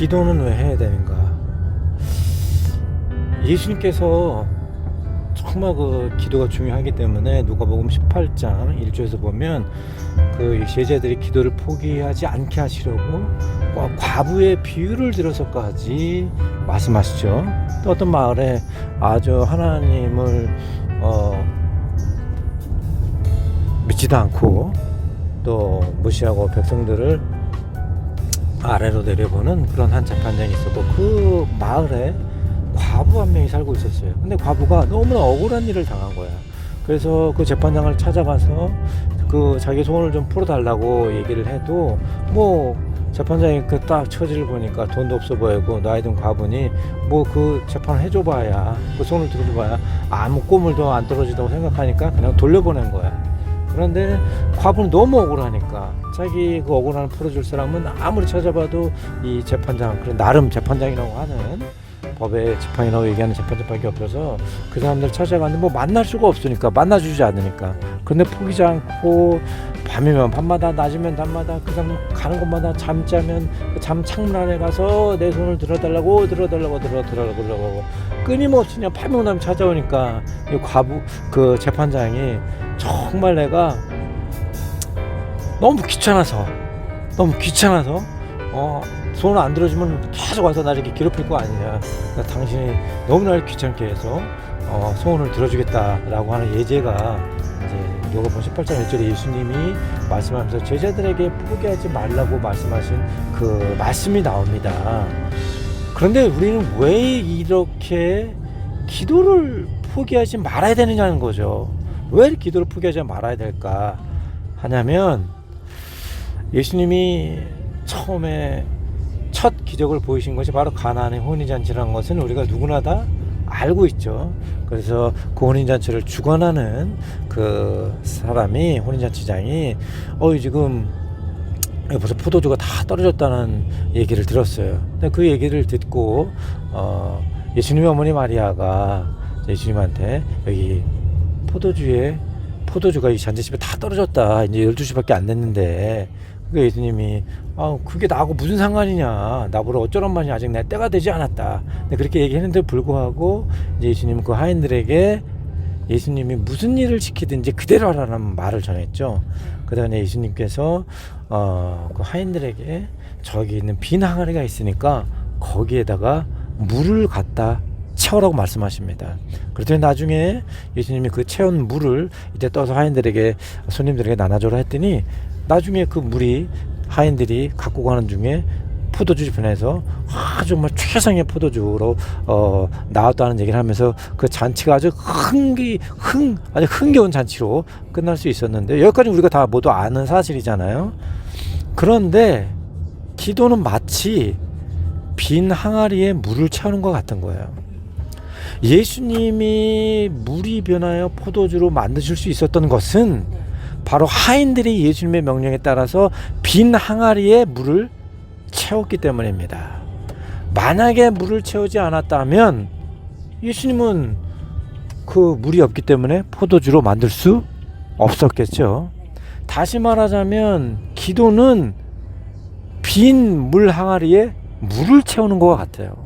기도는 왜 해야 되는가? 예수님께서 정말 그 기도가 중요하기 때문에 누가복음 18장 1절에서 보면 그 제자들이 기도를 포기하지 않게 하시려고 과- 과부의 비유를 들어서까지 말씀하시죠. 또 어떤 마을에 아주 하나님을 어, 믿지도 않고 또 무시하고 백성들을 아래로 내려보는 그런 한 재판장이 있었고 그 마을에 과부 한 명이 살고 있었어요. 근데 과부가 너무나 억울한 일을 당한 거야. 그래서 그 재판장을 찾아가서 그 자기 소원을 좀 풀어달라고 얘기를 해도 뭐 재판장이 그 딱 처지를 보니까 돈도 없어 보이고 나이 든 과부니 뭐그 재판을 해줘봐야 그 손을 들어줘봐야 아무 꼬물도 안 떨어지다고 생각하니까 그냥 돌려보낸 거야. 그런데 과부는 너무 억울하니까 자기 그 억울함을 풀어줄 사람은 아무리 찾아봐도 이 재판장 그런 나름 재판장이라고 하는 법의 재판이라고 얘기하는 재판장밖에 없어서 그 사람들 찾아가는데 뭐 만날 수가 없으니까 만나주지 않으니까 그런데 포기지 않고 밤이면 밤마다 낮이면 낮마다 그 사람 가는 곳마다 잠자면 그잠 창문 안에 가서 내 손을 들어달라고 들어달라고 들어달라고 들어달라고. 끊임없이 그냥 오면 찾아오니까 이 과부 그 재판장이 정말 내가 너무 귀찮아서 너무 귀찮아서 어 손을 안 들어주면 계속 와서 나를 이렇게 괴롭힐 거 아니냐. 그러니까 당신이 너무 나를 귀찮게 해서 어, 소원을 들어주겠다라고 하는 예제가 이제 요거본 18장 1절에 예수님이 말씀하면서 제자들에게 포기하지 말라고 말씀하신 그 말씀이 나옵니다. 그런데 우리는 왜 이렇게 기도를 포기하지 말아야 되느냐는 거죠. 왜 기도를 포기하지 말아야 될까 하냐면 예수님이 처음에 첫 기적을 보이신 것이 바로 가나안의 혼인잔치라는 것은 우리가 누구나 다 알고 있죠. 그래서 그 혼인잔치를 주관하는 그 사람이 혼인잔치장이 어 지금 벌써 포도주가 다 떨어졌다는 얘기를 들었어요. 근데 그 얘기를 듣고 어 예수님의 어머니 마리아가 예수님한테 여기 포도주에 포도주가 이 잔치집에 다 떨어졌다. 이제 12시밖에 안 됐는데 그 예수님이 아 그게 나하고 무슨 상관이냐. 나보러 어쩌란 말이냐. 아직 내 때가 되지 않았다. 근데 그렇게 얘기했는데 불구하고 이제 예수님은 그 하인들에게 예수님이 무슨 일을 시키든지 그대로 하라는 말을 전했죠. 그 다음에 예수님께서 어 그 하인들에게 저기 있는 빈 항아리가 있으니까 거기에다가 물을 갖다 채우라고 말씀하십니다. 그랬더니 나중에 예수님이 그 채운 물을 이제 떠서 하인들에게 손님들에게 나눠줘라 했더니 나중에 그 물이 하인들이 갖고 가는 중에 포도주 변해서 아주 정말 최상의 포도주로 어, 나왔다는 얘기를 하면서 그 잔치가 아주 흥기 흥 아주 흥겨운 잔치로 끝날 수 있었는데 여기까지 우리가 다 모두 아는 사실이잖아요. 그런데 기도는 마치 빈 항아리에 물을 채우는 것 같은 거예요. 예수님이 물이 변하여 포도주로 만드실 수 있었던 것은 바로 하인들이 예수님의 명령에 따라서 빈 항아리에 물을 채웠기 때문입니다. 만약에 물을 채우지 않았다면 예수님은 그 물이 없기 때문에 포도주로 만들 수 없었겠죠. 다시 말하자면 기도는 빈 물 항아리에 물을 채우는 것 같아요.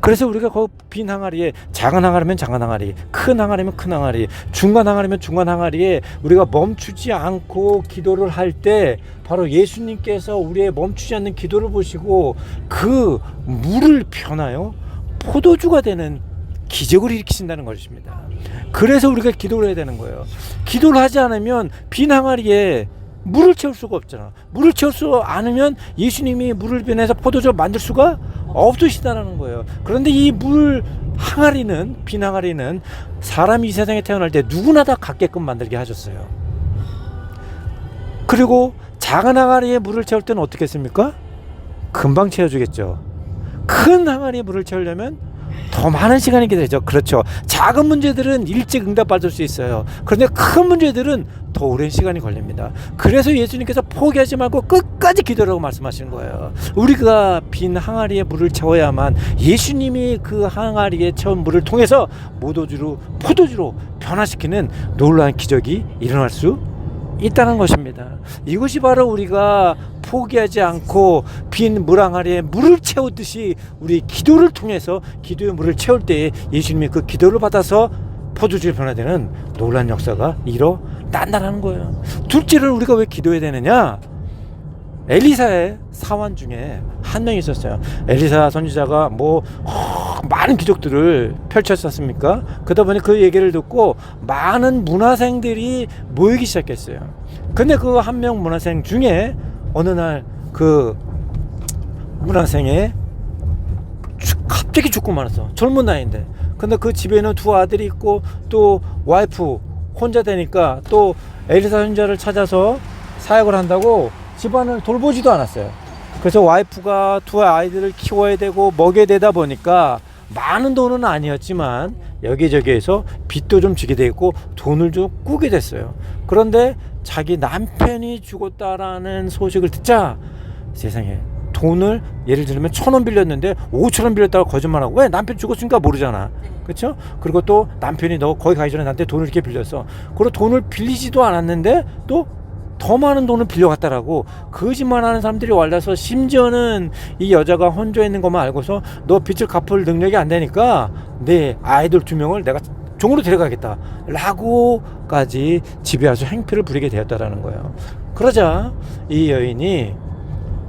그래서 우리가 그빈 항아리에 작은 항아리면 작은 항아리, 큰 항아리면 큰 항아리, 중간 항아리면 중간 항아리에 우리가 멈추지 않고 기도를 할 때 바로 예수님께서 우리의 멈추지 않는 기도를 보시고 그 물을 펴나요 포도주가 되는 기적을 일으키신다는 것입니다. 그래서 우리가 기도를 해야 되는 거예요. 기도를 하지 않으면 빈 항아리에 물을 채울 수가 없잖아. 물을 채울 수 않으면 예수님이 물을 변해서 포도주 만들 수가 없으시다라는 거예요. 그런데 이 물 항아리는 빈 항아리는 사람이 이 세상에 태어날 때 누구나 다 갖게끔 만들게 하셨어요. 그리고 작은 항아리에 물을 채울 때는 어떻게 했습니까? 금방 채워주겠죠. 큰 항아리에 물을 채우려면 더 많은 시간이 기다리죠. 그렇죠. 작은 문제들은 일찍 응답받을 수 있어요. 그런데 큰 문제들은 더 오랜 시간이 걸립니다. 그래서 예수님께서 포기하지 말고 끝까지 기도라고 말씀하시는 거예요. 우리가 빈 항아리에 물을 채워야만 예수님이 그 항아리에 채운 물을 통해서 모도주로 포도주로 변화시키는 놀라운 기적이 일어날 수 있다는 것입니다. 이것이 바로 우리가 포기하지 않고 빈 물항아리에 물을 채우듯이 우리 기도를 통해서 기도의 물을 채울 때 예수님이 그 기도를 받아서 포도주를 변화되는 놀란 역사가 일어난다는 거예요. 둘째를 우리가 왜 기도해야 되느냐? 엘리사의 사원 중에 한 명이 있었어요. 엘리사 선지자가 뭐 어, 많은 기적들을 펼쳤었습니까? 그러다 보니 그 얘기를 듣고 많은 문화생들이 모이기 시작했어요. 근데 그 한 명 문화생 중에 어느 날 그 문화생에 죽- 갑자기 죽고 말았어. 젊은 나이인데. 근데 그 집에는 두 아들이 있고 또 와이프 혼자 되니까 또 엘리사 선지자를 찾아서 사역을 한다고 집안을 돌보지도 않았어요. 그래서 와이프가 두 아이들을 키워야 되고 먹여야 되다 보니까 많은 돈은 아니었지만 여기저기에서 빚도 좀 지게 되고 돈을 좀 꾸게 됐어요. 그런데 자기 남편이 죽었다라는 소식을 듣자 세상에 돈을 예를 들면 천 원 빌렸는데 오천 원 빌렸다고 거짓말하고 왜 남편 죽었으니까 모르잖아. 그렇죠? 그리고 또 남편이 너 거기 가기 전에 나한테 돈을 이렇게 빌렸어. 그리고 돈을 빌리지도 않았는데 또 더 많은 돈을 빌려갔다라고 거짓말 하는 사람들이 wal라서 심지어는 이 여자가 혼자 있는 것만 알고서 너 빚을 갚을 능력이 안 되니까 내 아이들 두 명을 내가 종으로 데려가겠다 라고까지 집에 와서 행패를 부리게 되었다라는 거예요. 그러자 이 여인이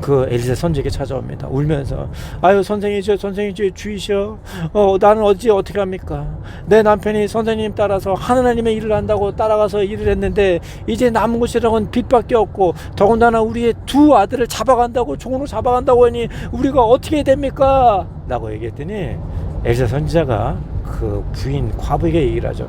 그 엘리사 선지에게 찾아옵니다. 울면서 아유 선생이죠 선생이죠 주이셔 어 나는 어찌 어떻게 합니까? 내 남편이 선생님 따라서 하느님의 일을 한다고 따라가서 일을 했는데 이제 남은 것이라고는 빚밖에 없고 더군다나 우리의 두 아들을 잡아간다고 종으로 잡아간다고 하니 우리가 어떻게 됩니까? 라고 얘기했더니 엘리사 선지자가 그 부인 과부에게 얘기를 하죠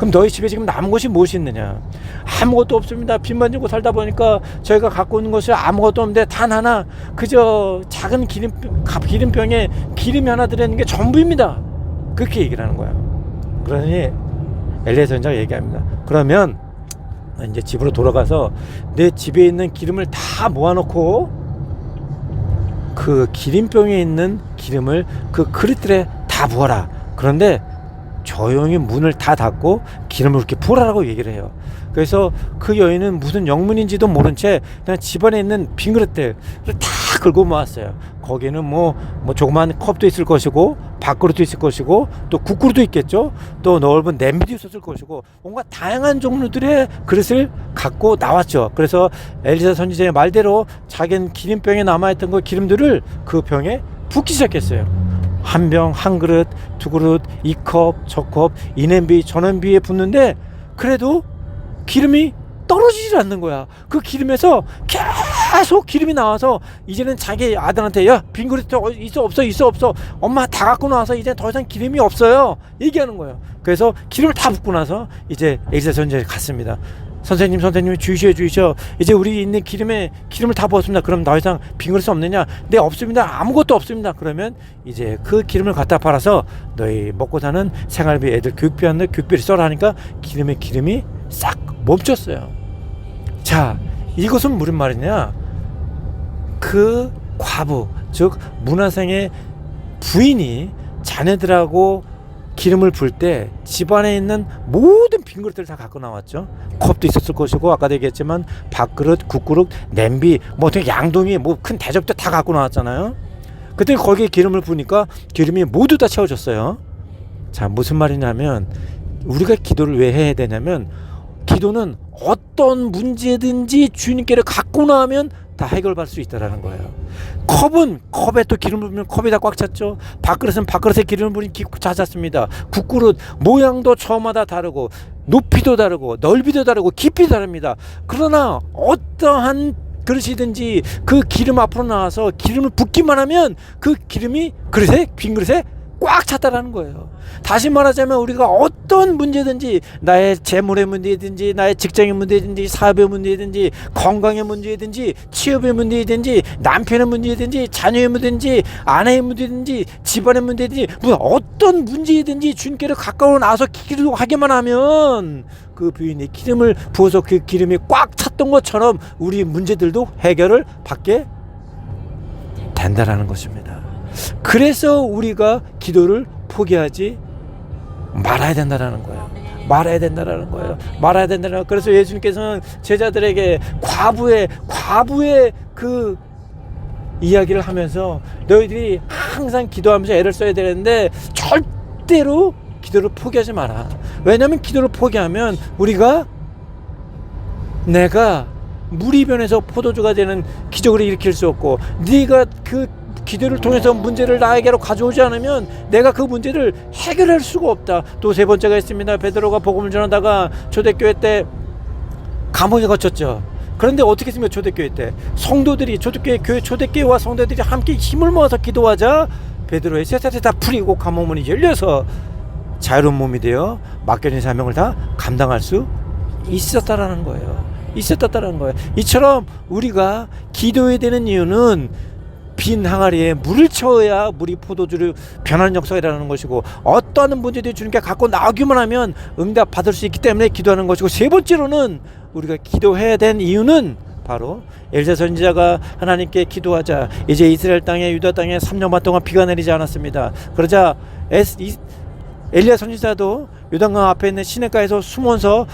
그럼 너희 집에 지금 남은 것이 무엇이 있느냐? 아무것도 없습니다. 빚만 지고 살다 보니까 저희가 갖고 있는 것이 아무것도 없는데 단 하나 그저 작은 기름 기름병에 기름이 하나 들어있는 게 전부입니다. 그렇게 얘기를 하는 거야. 그러니 엘리야 선자가 얘기합니다. 그러면 이제 집으로 돌아가서 내 집에 있는 기름을 다 모아놓고 그 기름병에 있는 기름을 그 그릇들에 다 부어라. 그런데 조용히 문을 다 닫고 기름을 이렇게 부으라고 얘기를 해요. 그래서 그 여인은 무슨 영문인지도 모른 채 그냥 집안에 있는 빈 그릇들을 다 긁고 모았어요. 거기는 뭐, 뭐 조그만 컵도 있을 것이고 밥그릇도 있을 것이고 또 국그릇도 있겠죠. 또 넓은 냄비도 있었을 것이고 뭔가 다양한 종류들의 그릇을 갖고 나왔죠. 그래서 엘리사 선지자의 말대로 자기는 기름병에 남아있던 그 기름들을 그 병에 붓기 시작했어요. 한 병, 한 그릇, 두 그릇, 이 컵, 저 컵, 이 냄비, 저 냄비에 붓는데 그래도 기름이 떨어지질 않는 거야. 그 기름에서 계속 기름이 나와서 이제는 자기 아들한테 야 빈 그릇 있어 없어 있어 없어 엄마 다 갖고 나와서 이제 더 이상 기름이 없어요 얘기하는 거예요. 그래서 기름을 다 붓고 나서 이제 엘리사 선지에 갔습니다. 선생님 선생님 주시어 주시어 이제 우리 있는 기름에 기름을 다 부었습니다. 그럼 더 이상 빈 그릇이 없느냐? 네 없습니다. 아무것도 없습니다. 그러면 이제 그 기름을 갖다 팔아서 너희 먹고 사는 생활비 애들 교육비 하는 교육비를 써라 하니까 기름의 기름이 싹 멈췄어요. 자 이것은 무슨 말이냐? 그 과부 즉 문화생의 부인이 자녀들하고 기름을 불때 집안에 있는 모든 빈 그릇들을 다 갖고 나왔죠. 컵도 있었을 것이고 아까도 얘기했지만 밥그릇, 국그릇, 냄비, 뭐 양동이 뭐 큰 대접도 다 갖고 나왔잖아요. 그때 거기에 기름을 부니까 기름이 모두 다 채워졌어요. 자 무슨 말이냐면 우리가 기도를 왜 해야 되냐면 기도는 어떤 문제든지 주님께를 갖고 나면 다 해결받을 수 있다라는 거예요. 컵은 컵에 또 기름을 부으면 컵이 다 꽉 찼죠. 밥그릇은 밥그릇에 기름을 부으면 찼습니다. 국그릇 모양도 저마다 다르고 높이도 다르고 넓이도 다르고 깊이도 다릅니다. 그러나 어떠한 그릇이든지 그 기름 앞으로 나와서 기름을 붓기만 하면 그 기름이 그릇에 빈 그릇에 꽉 찼다라는 거예요. 다시 말하자면 우리가 어떤 문제든지 나의 재물의 문제든지 나의 직장의 문제든지 사업의 문제든지 건강의 문제든지 취업의 문제든지 남편의 문제든지 자녀의 문제든지 아내의 문제든지 집안의 문제든지 뭐 어떤 문제든지 주님께로 가까워 나서 기도하기만 하면 그 부인이 기름을 부어서 그 기름이 꽉 찼던 것처럼 우리 문제들도 해결을 받게 된다라는 것입니다. 그래서 우리가 기도를 포기하지 말아야 된다라는 거예요. 말아야 된다라는 거예요. 말아야 된다는 그래서 예수님께서는 제자들에게 과부의 과부의 그 이야기를 하면서 너희들이 항상 기도하면서 애를 써야 되는데 절대로 기도를 포기하지 마라. 왜냐하면 기도를 포기하면 우리가 내가 무리변에서 포도주가 되는 기적을 일으킬 수 없고 네가 그 기도를 통해서 문제를 나에게로 가져오지 않으면 내가 그 문제를 해결할 수가 없다. 또 세 번째가 있습니다. 베드로가 복음을 전하다가 초대교회 때 감옥에 갇혔죠. 그런데 어떻게 했습니까? 초대교회 때 성도들이 초대교회 교회 초대교회와 성도들이 함께 힘을 모아서 기도하자 베드로의 쇠사슬이 다 풀리고 감옥 문이 열려서 자유로운 몸이 되어 맡겨진 사명을 다 감당할 수 있었다라는 거예요. 있었다라는 거예요. 이처럼 우리가 기도해야 되는 이유는 빈 항아리에 물을 채워야 물이 포도주를 변하는 역사라는 것이고 어떠한 문제도 주님께 갖고 나오기만 하면 응답 받을 수 있기 때문에 기도하는 것이고 세 번째로는 우리가 기도해야 된 이유는 바로 엘사 선지자가 하나님께 기도하자 이제 이스라엘 땅에 유다 땅에 3년 반 동안 비가 내리지 않았습니다. 그러자 엘리야 선지자도 요단강 앞에 있는 시냇가에서 숨어서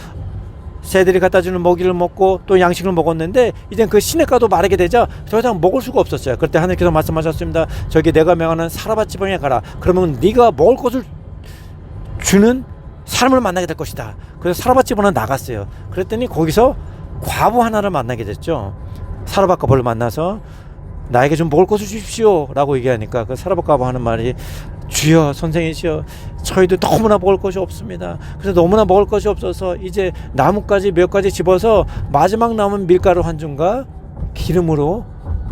새들이 갖다 주는 먹이를 먹고 또 양식을 먹었는데 이제 그 시냇가도 마르게 되자 더 이상 먹을 수가 없었어요. 그때 하나님께서 말씀하셨습니다. 저기 내가 명하는 사라밭 지방에 가라. 그러면 네가 먹을 것을 주는 사람을 만나게 될 것이다. 그래서 사라밭 집으로 나갔어요. 그랬더니 거기서 과부 하나를 만나게 됐죠. 사라밭 과부를 만나서 나에게 좀 먹을 것을 주십시오 라고 얘기하니까 그 과부 하는 말이 주여 선생이시여 저희도 너무나 먹을 것이 없습니다. 그래서 너무나 먹을 것이 없어서 이제 나뭇가지 몇 가지 집어서 마지막 남은 밀가루 한 줌과 기름으로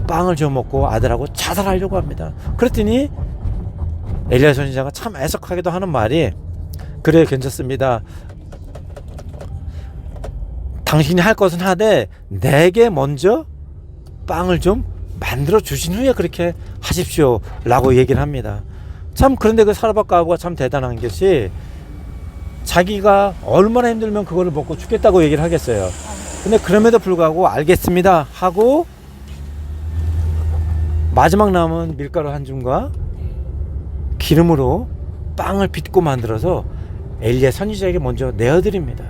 빵을 줘 먹고 아들하고 자살하려고 합니다. 그랬더니 엘리야 선지자가 참 애석하게도 하는 말이 그래 괜찮습니다. 당신이 할 것은 하되 내게 먼저 빵을 좀 만들어 주신 후에 그렇게 하십시오 라고 얘기를 합니다. 참 그런데 그 사라밭 가부가 참 대단한 것이 자기가 얼마나 힘들면 그거를 먹고 죽겠다고 얘기를 하겠어요. 근데 그럼에도 불구하고 알겠습니다 하고 마지막 남은 밀가루 한 줌과 기름으로 빵을 빚고 만들어서 엘리야 선지자에게 먼저 내어드립니다.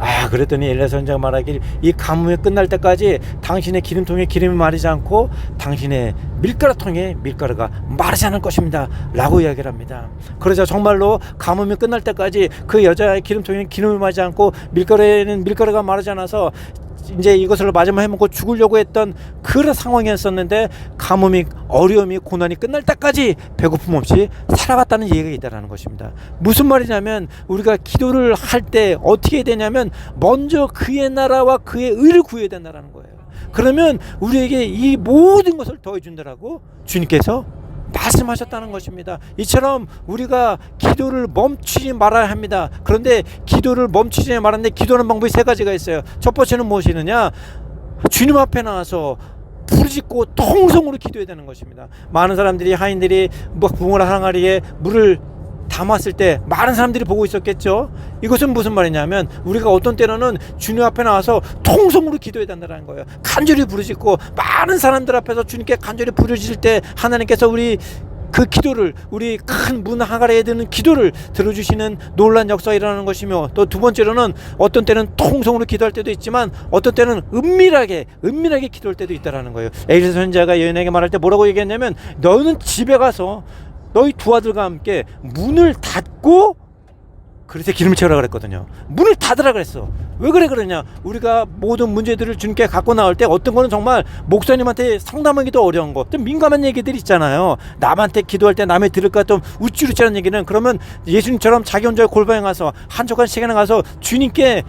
아 그랬더니 엘리야 선지자가 말하길 이 가뭄이 끝날 때까지 당신의 기름통에 기름이 마르지 않고 당신의 밀가루통에 밀가루가 마르지 않을 것입니다. 라고 이야기를 합니다. 그러자 정말로 가뭄이 끝날 때까지 그 여자의 기름통에 기름이 마르지 않고 밀가루에는 밀가루가 마르지 않아서 이제 이것을 마지막 해먹고 죽으려고 했던 그런 상황이었었는데 가뭄이 어려움이 고난이 끝날 때까지 배고픔 없이 살아갔다는 얘기가 있다라는 것입니다. 무슨 말이냐면 우리가 기도를 할 때 어떻게 되냐면 먼저 그의 나라와 그의 의를 구해야 된다라는 거예요. 그러면 우리에게 이 모든 것을 더해 준다라고 주님께서 말씀하셨다는 것입니다. 이처럼 우리가 기도를 멈추지 말아야 합니다. 그런데 기도를 멈추지 말았는데 기도하는 방법이 세 가지가 있어요. 첫 번째는 무엇이느냐? 주님 앞에 나와서 부르짖고 통성으로 기도해야 되는 것입니다. 많은 사람들이 하인들이 뭐 붕어라 항아리에 물을 담았을 때 많은 사람들이 보고 있었겠죠. 이것은 무슨 말이냐면 우리가 어떤 때로는 주님 앞에 나와서 통성으로 기도해야 된다는 거예요. 간절히 부르짖고 많은 사람들 앞에서 주님께 간절히 부르짖을 때 하나님께서 우리 그 기도를 우리 큰 문 하가래에 드는 기도를 들어주시는 놀란 역사가 일어나는 것이며 또 두 번째로는 어떤 때는 통성으로 기도할 때도 있지만 어떤 때는 은밀하게 은밀하게 기도할 때도 있다라는 거예요. 에이스 선자가 여인에게 말할 때 뭐라고 얘기했냐면 너는 집에 가서 너희 두 아들과 함께 문을 닫고 그래서 기름을 채우라 그랬거든요. 문을 닫으라 그랬어. 왜 그래 그러냐? 우리가 모든 문제들을 주님께 갖고 나올 때 어떤 거는 정말 목사님한테 상담하기도 어려운 거, 좀 민감한 얘기들이 있잖아요. 남한테 기도할 때 남의 들을까 좀 우쭐우쭐한 얘기는 그러면 예수님처럼 자기 혼자 골방에 가서 한적한 시간에 가서 주님께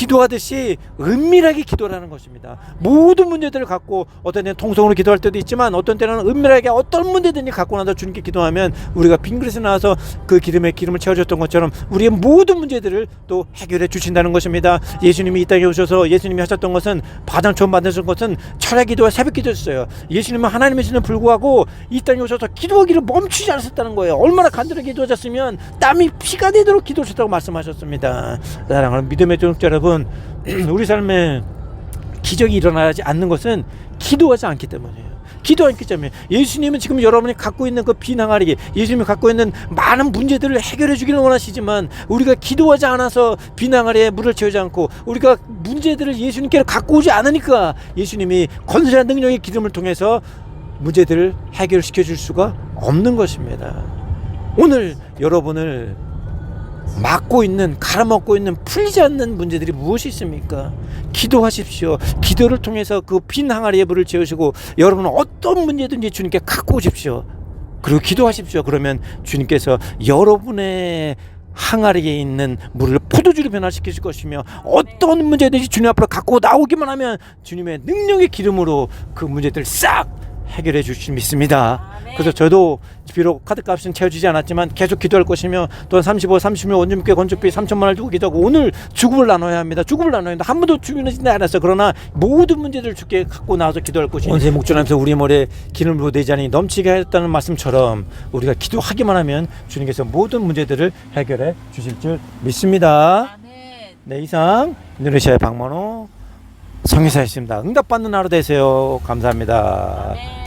기도하듯이 은밀하게 기도라는 것입니다. 모든 문제들을 갖고 어떤 때는 통성으로 기도할 때도 있지만 어떤 때는 은밀하게 어떤 문제든지 갖고 나서 주님께 기도하면 우리가 빈 그릇에 나와서 그 기름에 기름을 채워줬던 것처럼 우리의 모든 문제들을 또 해결해 주신다는 것입니다. 예수님이 이 땅에 오셔서 예수님이 하셨던 것은 바장처럼 만드신 것은 철야 기도와 새벽 기도였어요. 예수님은 하나님이시는 불구하고 이 땅에 오셔서 기도하기를 멈추지 않으셨다는 거예요. 얼마나 간절하게 기도하셨으면 땀이 피가 되도록 기도하셨다고 말씀하셨습니다. 사랑하는 믿음의 종족 여러분, 우리 삶에 기적이 일어나지 않는 것은 기도하지 않기 때문이에요. 기도했기 때문에 예수님은 지금 여러분이 갖고 있는 그 비낭아리 예수님이 갖고 있는 많은 문제들을 해결해 주기를 원하시지만 우리가 기도하지 않아서 비낭아리에 물을 채우지 않고 우리가 문제들을 예수님께 갖고 오지 않으니까 예수님이 건설한 능력의 기름을 통해서 문제들을 해결시켜 줄 수가 없는 것입니다. 오늘 여러분을 막고 있는 갈아먹고 있는 풀리지 않는 문제들이 무엇이 있습니까? 기도하십시오. 기도를 통해서 그 빈 항아리에 물을 채우시고 여러분은 어떤 문제든지 주님께 갖고 오십시오. 그리고 기도하십시오. 그러면 주님께서 여러분의 항아리에 있는 물을 포도주로 변화시키실 것이며 어떤 문제든지 주님 앞으로 갖고 나오기만 하면 주님의 능력의 기름으로 그 문제들 싹 해결해 주실 믿습니다. 아멘. 그래서 저도 비록 카드값은 채워지지 않았지만 계속 기도할 것이며 또한 35, 30명 원주민께 건축비 3천만 원을 주고 기도하고 오늘 죽음을 나눠야 합니다. 죽음을 나눠야 합니다. 한 번도 죽이지 않았어. 그러나 모든 문제들을 주께 갖고 나와서 기도할 것이 원세 목전하면서 우리 머리에 기름을 부어 내지 않으니 넘치게 하였다는 말씀처럼 우리가 기도하기만 하면 주님께서 모든 문제들을 해결해 주실 줄 믿습니다. 아멘. 네 이상 인도네시아의 박만호 성의사였습니다. 응답받는 하루 되세요. 감사합니다.